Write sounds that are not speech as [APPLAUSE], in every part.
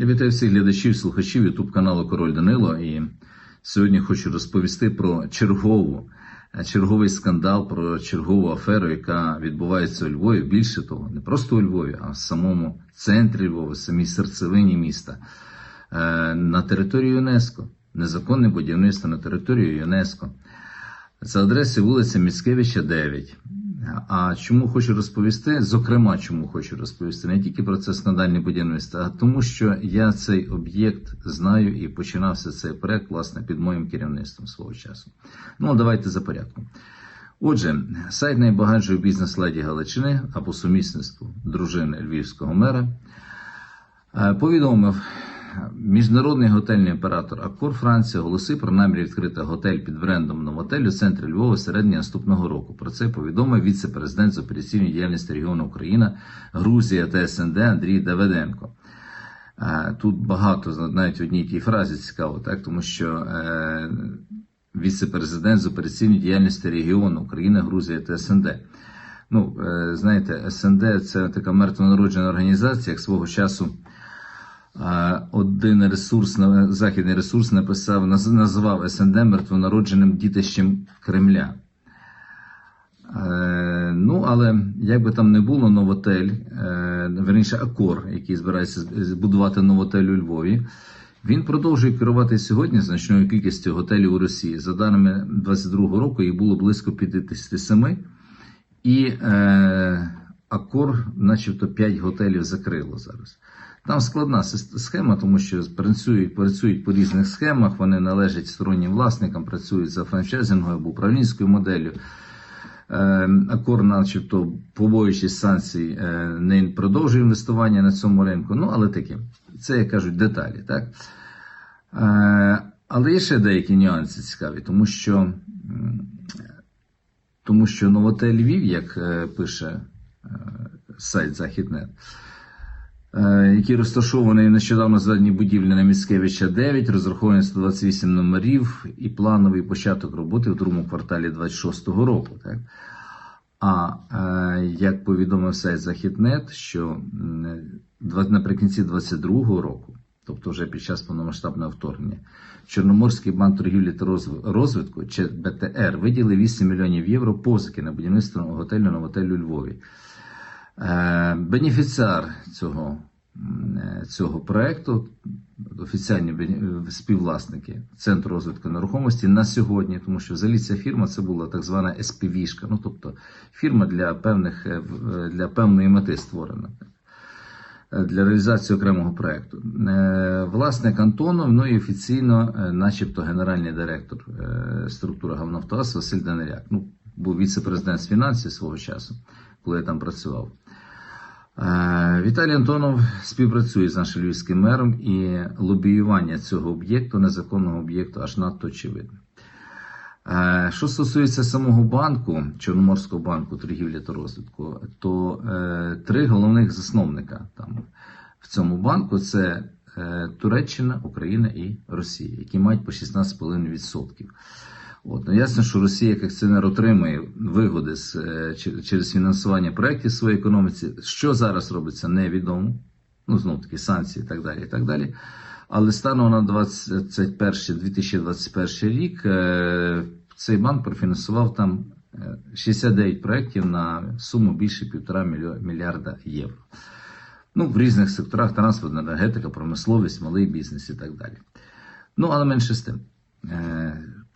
Я вітаю всіх глядачів, слухачів Ютуб каналу Король Данило. І сьогодні хочу розповісти про чергову, е, черговий скандал, про чергову аферу, яка відбувається у Львові. Більше того, не просто у Львові, а в самому центрі Львова, в самій серцевині міста Е, на території ЮНЕСКо. Незаконне будівництво на території ЮНЕСКо. За адресою вулиця Міцкевича, 9. А чому хочу розповісти? Зокрема, чому хочу розповісти не тільки про це скандальне будівництво, а тому, що я цей об'єкт знаю і починався цей проект власне під моїм керівництвом свого часу. Ну, давайте за порядком. Отже, сайт найбагатшої бізнес-леді Галичини а по сумісництву дружини львівського мера е, повідомив. Міжнародний готельний оператор Аккор Франція оголосив про намір відкрити готель під брендом Новотель у центрі Львова середині наступного року. Про це повідомив віце-президент з операційної діяльності регіону Україна, Грузія та СНД Андрій Давиденко. Е, Тут багато навіть в одній тій фразі цікаво, так тому що е, віце-президент з операційної діяльності регіону Україна, Грузія та СНД. Ну, е, знаєте, СНД це така мертвонароджена організація, як свого часу. Один ресурс, західний ресурс написав, наз- назвав СНД мертвонародженим дітищем Кремля. Е, ну, але як би там не було, Новотель, е, верніше Акор, який збирається збудувати Новотель у Львові, він продовжує керувати сьогодні значною кількістю готелів у Росії. За даними 22 року, їх було близько 57, і е, Акор, начебто, 5 готелів закрило зараз. Там складна схема, тому що працюють, працюють по різних схемах, вони належать стороннім власникам, працюють за франчайзинговою або управлінською моделлю. Е, Акор, начебто, побоюючись санкцій, е, не продовжує інвестування на цьому ринку. Ну, але таке, це, як кажуть, деталі. Так? Е, Але є ще деякі нюанси цікаві, тому що, тому що Новотель Львів, як е, пише сайт Західнет, який розташований нещодавно зведеній будівлі на Міцкевича 9, розрахований 128 номерів і плановий початок роботи в другому кварталі 26-го року. Так? А е, як повідомив сайт Західнет, що наприкінці 22-го року, тобто вже під час повномасштабного вторгнення, Чорноморський банк торгівлі та розвитку, чи БТР, виділив 8 мільйонів євро позики на будівництво готелю на готелю Львові. Е, Бенефіціар цього, е, цього проекту, офіціальні бені- співвласники Центру розвитку нерухомості на сьогодні, тому що взагалі ця фірма це була так звана СПВ-шка, ну тобто фірма для певних е, е, для певної мети створена. е, Для реалізації окремого проекту. Е, Власник Антонов, ну і офіційно, е, начебто, генеральний директор е, структури Гавнафтогаз Василь Даниляк. Ну, був віце-президент з фінансів свого часу, коли я там працював. Е, Віталій Антонов співпрацює з нашим львівським мером і лобіювання цього об'єкту, незаконного об'єкту, аж надто очевидне. Е, Що стосується самого банку, Чорноморського банку торгівлі та розвитку, то е, три головних засновника там в цьому банку це Туреччина, Україна і Росія, які мають по 16,5%. От. Ну, ясно, що Росія як акціонер отримує вигоди з, е, через фінансування проєктів в своїй економіці. Що зараз робиться, невідомо. Ну, знов таки, санкції і так далі. і так далі. Але станом на 21, 2021 рік е, цей банк профінансував там е, 69 проєктів на суму більше півтора мільярда євро. Ну, в різних секторах транспорт, енергетика, промисловість, малий бізнес і так далі. Ну, але менше з тим.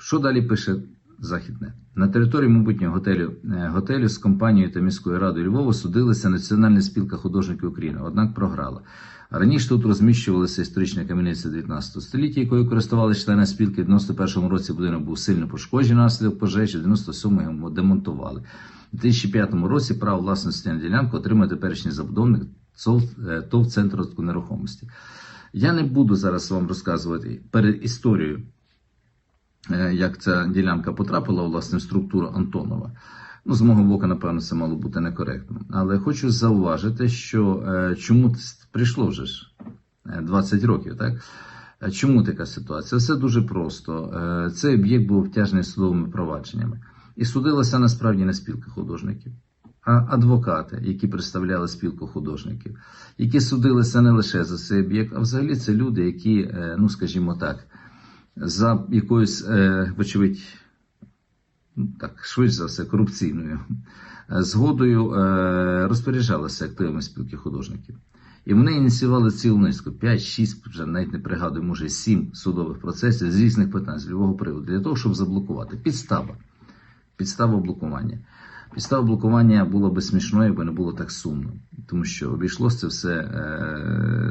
Що далі пише Західне? На території майбутнього готелю, е, готелю з компанією та міською радою Львова судилася Національна спілка художників України, однак програла. Раніше тут розміщувалася історична кам'яниця 19 століття, якою користувалися члени спілки. В 91-му році будинок був сильно пошкоджений внаслідок пожежі, в 97-му його демонтували. У 2005 році право власності на ділянку отримав теперішній забудовник е, ТОВ Центр нерухомості. Я не буду зараз вам розказувати перед історією, як ця ділянка потрапила власне в структуру Антонова. Ну, з мого боку, напевно, це мало бути некоректно. Але хочу зауважити, що е, чому прийшло вже ж е, 20 років, так? Е, Чому така ситуація? Все дуже просто. Е, Цей об'єкт був втяжений судовими провадженнями. І судилася насправді не спілка художників, а адвокати, які представляли спілку художників, які судилися не лише за цей об'єкт, а взагалі це люди, які, е, ну скажімо так, за якоюсь, е, вочевидь, ну, так, швидше за все, корупційною е, згодою е, розпоряджалися активами спілки художників. І вони ініціювали цілу низку 5-6, вже навіть не пригадую, може 7 судових процесів з різних питань, з любого приводу, для того, щоб заблокувати. Підстава. Підстава блокування. Підстава блокування було би смішною, якби не було так сумно. Тому що обійшлося це все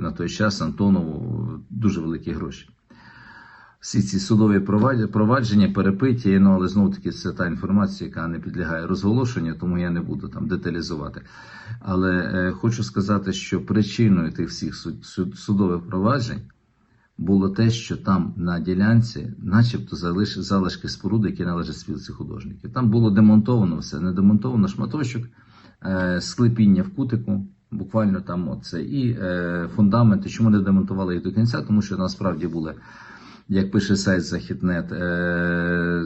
на той час Антонову дуже великі гроші. Всі ці судові провадження, перепиті, ну але знову таки це та інформація, яка не підлягає розголошенню, тому я не буду там деталізувати. Але е, хочу сказати, що причиною тих всіх суд, суд, судових проваджень було те, що там на ділянці, начебто, залиш, залишки споруди, які належать спілці художників. Там було демонтовано все, не демонтовано шматочок, е, склепіння в кутику. Буквально там оце і е, фундаменти. Чому не демонтували їх до кінця? Тому що насправді були як пише сайт Західнет, е,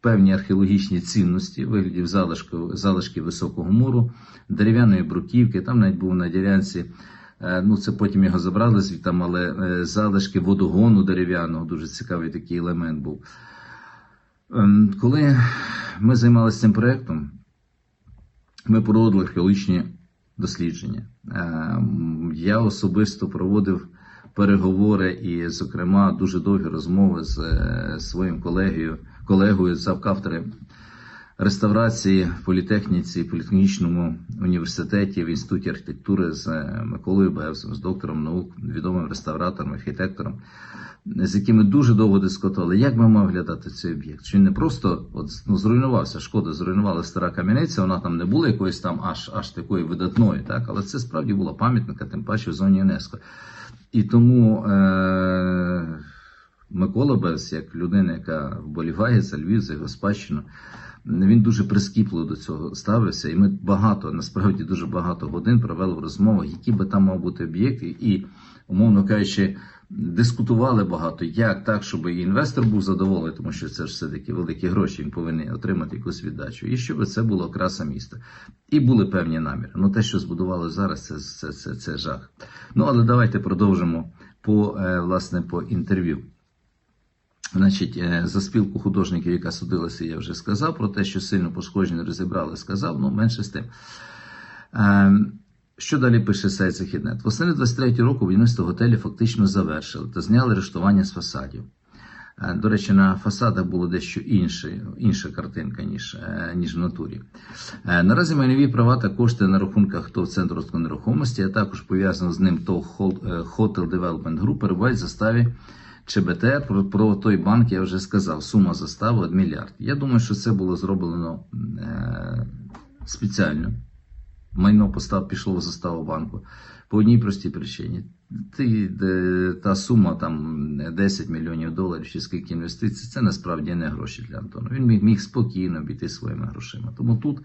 певні археологічні цінності, виглядів залишків, залишки високого муру, дерев'яної бруківки. Там навіть був на ділянці. е, Ну, це потім його забрали звідти, але е, залишки водогону дерев'яного, дуже цікавий такий елемент був. Ем, Коли ми займалися цим проєктом, ми проводили археологічні дослідження. Ем, Я особисто проводив переговори і, зокрема, дуже довгі розмови з е, своїм колегою, колегою завкафтри реставрації в політехніці, політехнічному університеті в інституті архітектури з е, Миколою Бевсом, з доктором наук, відомим реставратором, архітектором, з якими дуже довго дискутували, як би мав виглядати цей об'єкт. Що він не просто от, ну, зруйнувався, шкода, зруйнувала стара кам'яниця, вона там не була якоюсь там аж аж такої видатної, так, але це справді була пам'ятника, тим паче в зоні ЮНЕСКО. І тому е- Микола Бес, як людина, яка вболіває за Львів, за його спадщину, він дуже прискіпливо до цього ставився. І ми багато, насправді дуже багато годин провели в розмовах, які би там мав бути об'єкти, і, умовно кажучи, дискутували багато, як так, щоб і інвестор був задоволений, тому що це ж все-таки великі гроші, він повинен отримати якусь віддачу, і щоб це було краса міста. І були певні наміри. Ну те, що збудували зараз, це, це, це, це жах. Ну але давайте продовжимо по е, власне по інтерв'ю. Значить, е, за спілку художників, яка судилася, я вже сказав про те, що сильно пошкоджені розібрали, сказав, ну менше з тим. Що далі пише сайт Західнет? Восени 23 року будівництво готелю фактично завершили та зняли рештування з фасадів. Е, До речі, на фасадах було дещо інше, інша картинка, ніж, е, ніж в натурі. Е, Наразі майнові права та кошти на рахунках ТОВ Центру нерухомості, а також пов'язано з ним ТОВ Hotel Development Group перебувають в заставі ЧБТ. Про, про той банк я вже сказав. Сума застави 1 мільярд. Я думаю, що це було зроблено спеціально майно постав пішло в заставу банку по одній простій причині. Ти, та сума там 10 мільйонів доларів чи скільки інвестицій, це насправді не гроші для Антона. Він міг, міг спокійно обійти своїми грошима. Тому тут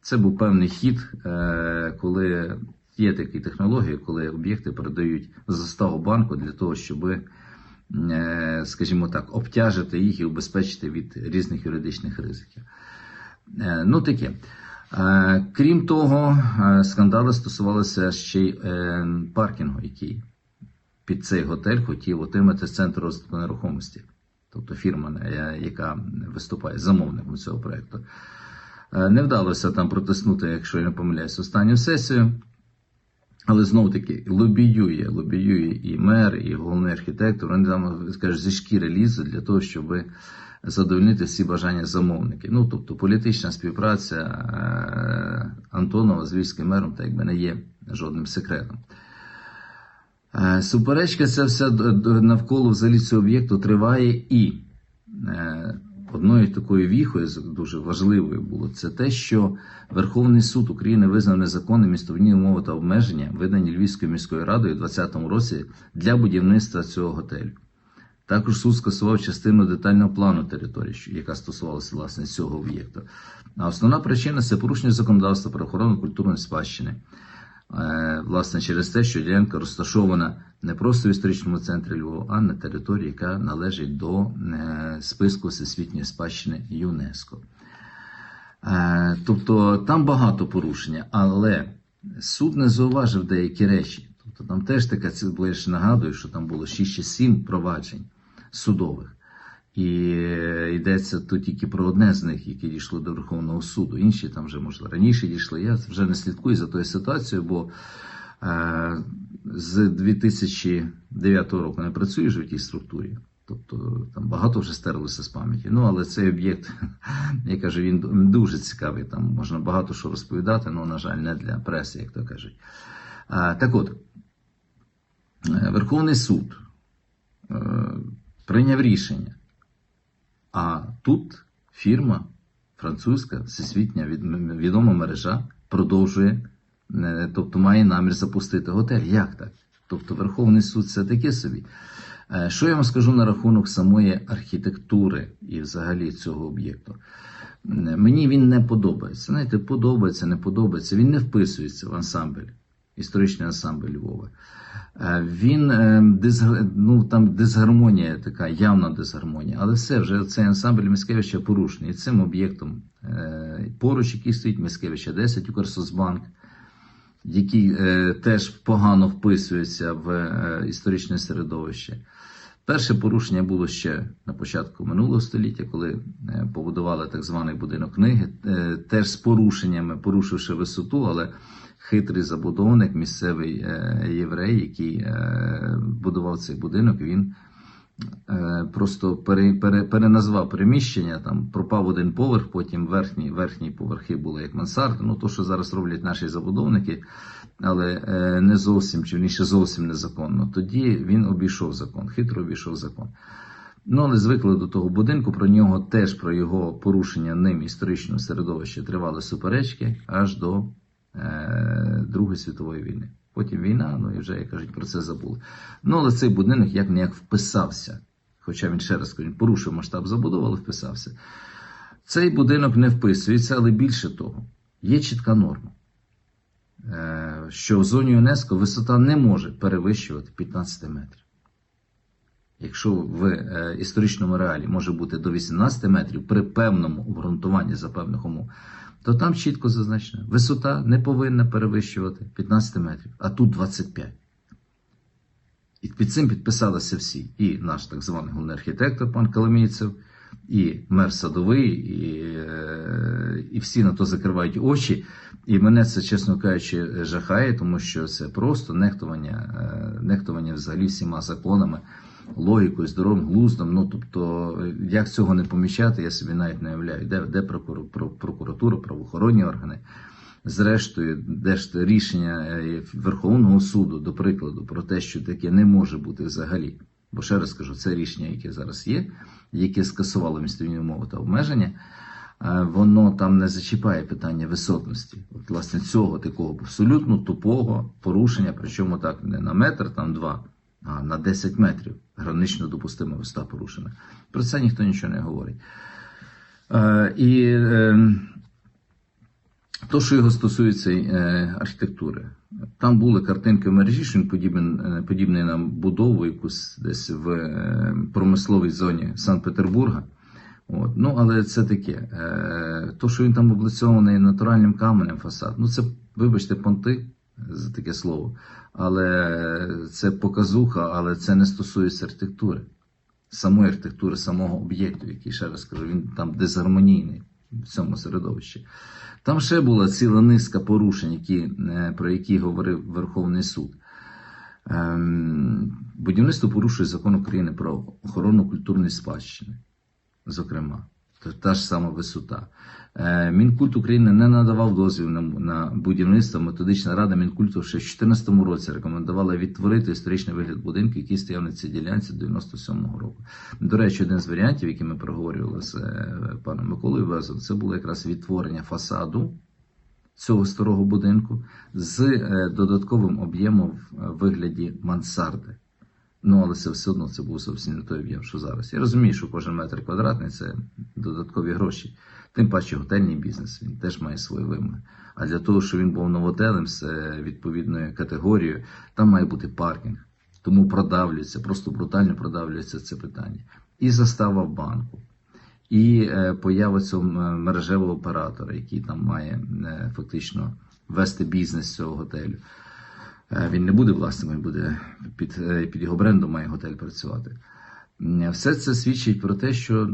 це був певний хід, е, коли є такі технології, коли об'єкти передають заставу банку для того, щоб, е, скажімо так, обтяжити їх і убезпечити від різних юридичних ризиків. Е, ну таке. Е, Крім того, е, скандали стосувалися ще й е, паркінгу, який під цей готель хотів отримати з центру розвитку нерухомості, тобто фірма, яка виступає замовником цього проєкту. Не вдалося там протиснути, якщо я не помиляюсь, останню сесію. Але знову таки лобіює, лобіює і мер, і головний архітектор. Вони там скажуть, зі шкіри лізуть для того, щоб задовольнити всі бажання замовників. Ну тобто політична співпраця е, Антонова з львівським мером, так якби не є жодним секретом. Е, Суперечка ця вся навколо взагалі цього об'єкту триває і е, одною такою віхою дуже важливою було це те, що Верховний суд України визнав незаконним містовні умови та обмеження, видані Львівською міською радою у 2020 році для будівництва цього готелю. Також суд скасував частину детального плану території, яка стосувалася власне цього об'єкту. А основна причина це порушення законодавства про охорону культурної спадщини. Е, Власне, через те, що ділянка розташована не просто в історичному центрі Львова, а на території, яка належить до е, списку всесвітньої спадщини ЮНЕСКО. Е, Тобто там багато порушення, але суд не зауважив деякі речі. Тобто там теж така, бо я ж нагадую, що там було 6 чи 7 проваджень судових. І е, йдеться тут тільки про одне з них, яке дійшло до Верховного суду. Інші там вже, можливо, раніше дійшли. Я вже не слідкую за тою ситуацією, бо е, з 2009 року не працюю вже в тій структурі. Тобто там багато вже стерлося з пам'яті. Ну, але цей об'єкт, [LAUGHS] я кажу, він дуже цікавий. Там можна багато що розповідати, але, на жаль, не для преси, як то кажуть. А, так от, е, Верховний суд е, прийняв рішення. А тут фірма французька, всесвітня відома мережа продовжує, е, тобто має намір запустити готель. Як так? Тобто Верховний суд це таке собі. Е, Що я вам скажу на рахунок самої архітектури і взагалі цього об'єкту? Е, Мені він не подобається. Знаєте, подобається, не подобається. Він не вписується в ансамбль, історичний ансамбль Львова. Е, Він е, ну, там дисгармонія така, явна дисгармонія. Але все, вже цей ансамбль Міскевича порушений. І цим об'єктом е, поруч, який стоїть Міскевича 10, Укрсоцбанк, який теж погано вписується в історичне середовище. Перше порушення було ще на початку минулого століття, коли побудували так званий будинок книги, теж з порушеннями, порушивши висоту, але хитрий забудовник, місцевий е, єврей, який е, будував цей будинок, він е, просто пере, пере, переназвав приміщення, там пропав один поверх, потім верхні, верхні поверхи були як мансарди. Ну, то, що зараз роблять наші забудовники, але не зовсім, чи вірніше зовсім незаконно. Тоді він обійшов закон, хитро обійшов закон. Ну, але звикли до того будинку, про нього теж про його порушення ним історичного середовища тривали суперечки аж до Другої світової війни. Потім війна, ну і вже, як кажуть, про це забули. Ну, але цей будинок як не як вписався. Хоча він ще раз кажу, порушив масштаб забудови, але вписався. Цей будинок не вписується, але більше того, є чітка норма, е, що в зоні ЮНЕСКО висота не може перевищувати 15 метрів. Якщо в е, історичному реалі може бути до 18 метрів при певному обґрунтуванні за певних умов, то там чітко зазначено, висота не повинна перевищувати 15 метрів, а тут 25. І під цим підписалися всі. І наш так званий головний архітектор пан Коломійцев, і мер садовий, і, е, і всі на то закривають очі. І мене це, чесно кажучи, жахає, тому що це просто нехтування, е, нехтування взагалі всіма законами, логікою, здоровим глуздом. Ну тобто, як цього не помічати, я собі навіть не уявляю, де, де прокур- про- прокуратура, правоохоронні органи. Зрештою, де ж рішення е, Верховного суду, до прикладу, про те, що таке не може бути взагалі. Бо ще раз кажу, це рішення, яке зараз є, яке скасувало містобні умови та обмеження, е, воно там не зачіпає питання висотності. От, власне, цього такого абсолютно тупого порушення, причому так не на метр, там два, на 10 метрів. Гранично допустима висота порушена. Про це ніхто нічого не говорить. Е, і е, то, що його стосується е, архітектури, там були картинки в мережі, що він подібен, е, подібний на будову якусь десь в промисловій зоні Санкт-Петербурга. От. Ну, але це таке. То, що він там облицьований натуральним каменем фасад, ну це, вибачте, понти за таке слово. Але це показуха, але це не стосується архітектури, самої архітектури, самого об'єкту, який, ще раз кажу, він там дисгармонійний в цьому середовищі. Там ще була ціла низка порушень, які, е, про які говорив Верховний суд. Ем, Будівництво порушує закон України про охорону культурної спадщини, зокрема, та, ж сама висота. Е, Мінкульт України не надавав дозвіл на, на будівництво. Методична рада Мінкульту ще в 2014 році рекомендувала відтворити історичний вигляд будинку, який стояв на цій ділянці 97-го року. До речі, один з варіантів, який ми проговорювали з е, паном Миколою Везом, це було якраз відтворення фасаду цього старого будинку з е, додатковим об'ємом в вигляді мансарди. Ну, але це все одно це був зовсім не той об'єм, що зараз. Я розумію, що кожен метр квадратний це додаткові гроші. Тим паче готельний бізнес він теж має свої вимоги. А для того, щоб він був новотелем з е, відповідною категорією, там має бути паркінг. Тому продавлюється, просто брутально продавлюється це питання. І застава в банку, і е, поява цього мережевого оператора, який там має е, фактично вести бізнес цього готелю. Е, Він не буде власником, він буде під, е, під його брендом має готель працювати. Все це свідчить про те, що,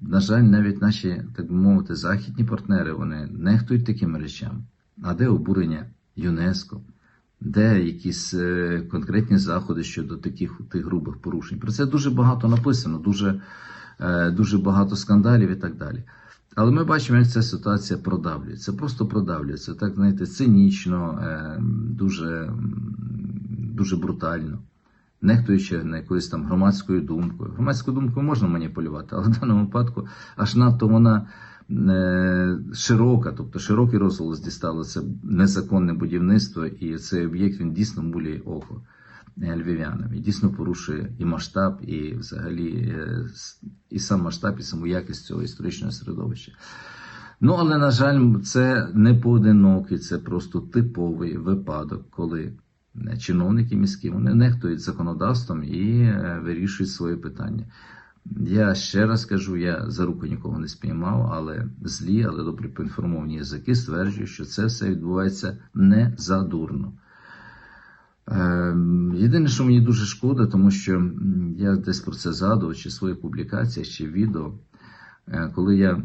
на жаль, навіть наші, так би мовити, західні партнери вони нехтують такими речами. А де обурення ЮНЕСКО? Де якісь е, конкретні заходи щодо таких тих грубих порушень? Про це дуже багато написано, дуже, дуже багато скандалів і так далі. Але ми бачимо, як ця ситуація продавлюється. Просто продавлюється. Так, знаєте, цинічно, е, дуже, дуже брутально, нехтуючи на якоюсь там громадською думкою. Громадською думкою можна маніпулювати, але в даному випадку аж надто вона е, широка, тобто широкий розголос дістало це незаконне будівництво, і цей об'єкт він дійсно мулює око львів'янам. І дійсно порушує і масштаб, і взагалі е, і сам масштаб, і саму якість цього історичного середовища. Ну, але, на жаль, це не поодинокий, це просто типовий випадок, коли чиновники міські вони нехтують законодавством і е, вирішують свої питання. Я ще раз кажу, я за руку нікого не спіймав, але злі, але добре поінформовані язики стверджують, що це все відбувається не задурно. Ем, Єдине, що мені дуже шкода, тому що я десь про це згадував, чи в своїх чи відео, Е, коли я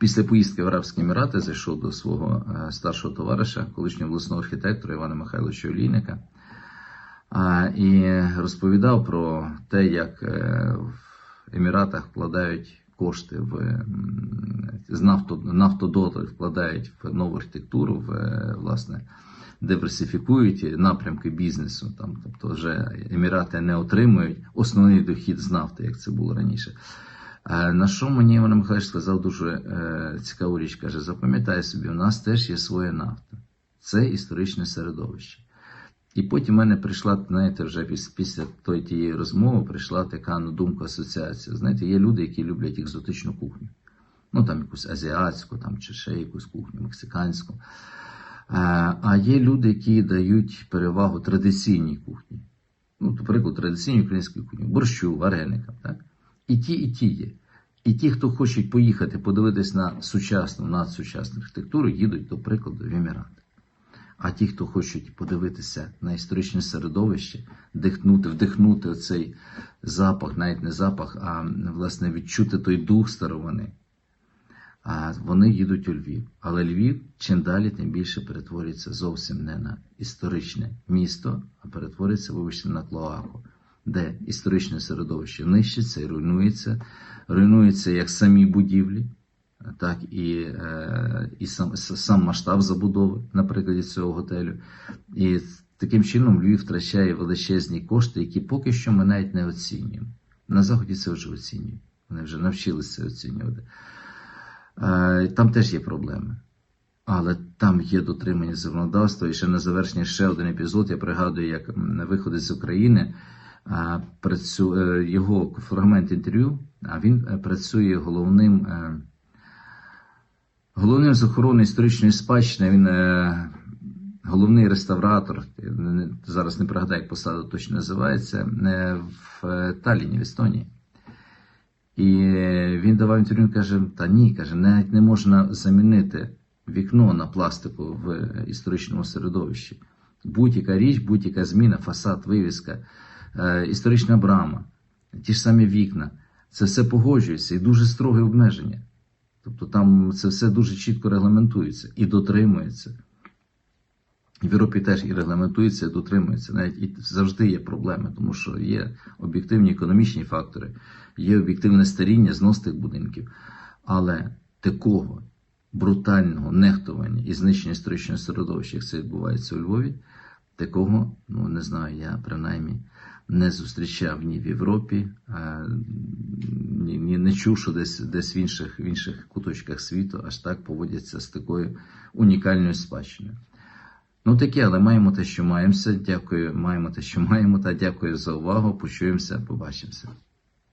після поїздки в Арабські Емірати зайшов до свого е, старшого товариша, колишнього власного архітектора Івана Михайловича Олійника, і розповідав про те, як е, в Еміратах вкладають кошти в з нафто, нафтодоли вкладають в нову архітектуру, в власне диверсифікують напрямки бізнесу. Там, тобто, вже Емірати не отримують основний дохід з нафти, як це було раніше. Е, На що мені Іван Михайлович сказав дуже е, цікаву річ, каже: запам'ятай собі, у нас теж є своя нафта. Це історичне середовище. І потім в мене прийшла, знаєте, вже піс- після тої тієї розмови прийшла така ну, думка асоціація. Знаєте, є люди, які люблять екзотичну кухню. Ну там якусь азіатську, там чи ще якусь кухню, мексиканську. А є люди, які дають перевагу традиційній кухні. Ну, наприклад, традиційній українській кухні, борщу, вареникам. Так? І ті, і ті є. І ті, хто хочуть поїхати подивитись на сучасну, надсучасну архітектуру, їдуть, до прикладу, в Емірати. А ті, хто хочуть подивитися на історичне середовище, дихнути, вдихнути оцей запах, навіть не запах, а власне відчути той дух старовини, вони їдуть у Львів. Але Львів чим далі, тим більше перетворюється зовсім не на історичне місто, а перетворюється, вибачте, на клоаку, де історичне середовище нищиться і руйнується, руйнується як самі будівлі, так і, е, і сам, сам масштаб забудови на прикладі цього готелю. І таким чином Львів втрачає величезні кошти, які поки що ми навіть не оцінюємо. На Заході це вже оцінюють. Вони вже навчилися оцінювати. Там теж є проблеми. Але там є дотримання законодавства. І ще на завершення ще один епізод. Я пригадую, як виходить з України е, його фрагмент інтерв'ю, а він е, працює головним, е, головним з охорони історичної спадщини. Він головний реставратор. Зараз не пригадаю, як посада точно називається, в Талліні, в Естонії. І він давав інтерв'ю, каже: та ні, каже, навіть не можна замінити вікно на пластику в історичному середовищі. Будь-яка річ, будь-яка зміна, фасад, вивіска, е, історична брама, ті ж самі вікна, це все погоджується і дуже строге обмеження. Тобто там це все дуже чітко регламентується і дотримується. В Європі теж і регламентується, і дотримується. Навіть і завжди є проблеми, тому що є об'єктивні економічні фактори, є об'єктивне старіння знос тих будинків. Але такого брутального нехтування і знищення історичного середовища, як це відбувається у Львові, такого, ну не знаю, я принаймні не зустрічав ні в Європі, е, ні, ні не чув, що десь, десь в інших, в інших куточках світу аж так поводяться з такою унікальною спадщиною. Ну таке, але маємо те, що маємося. Дякую, маємо те, що маємо. Та дякую за увагу. Почуємося, побачимося.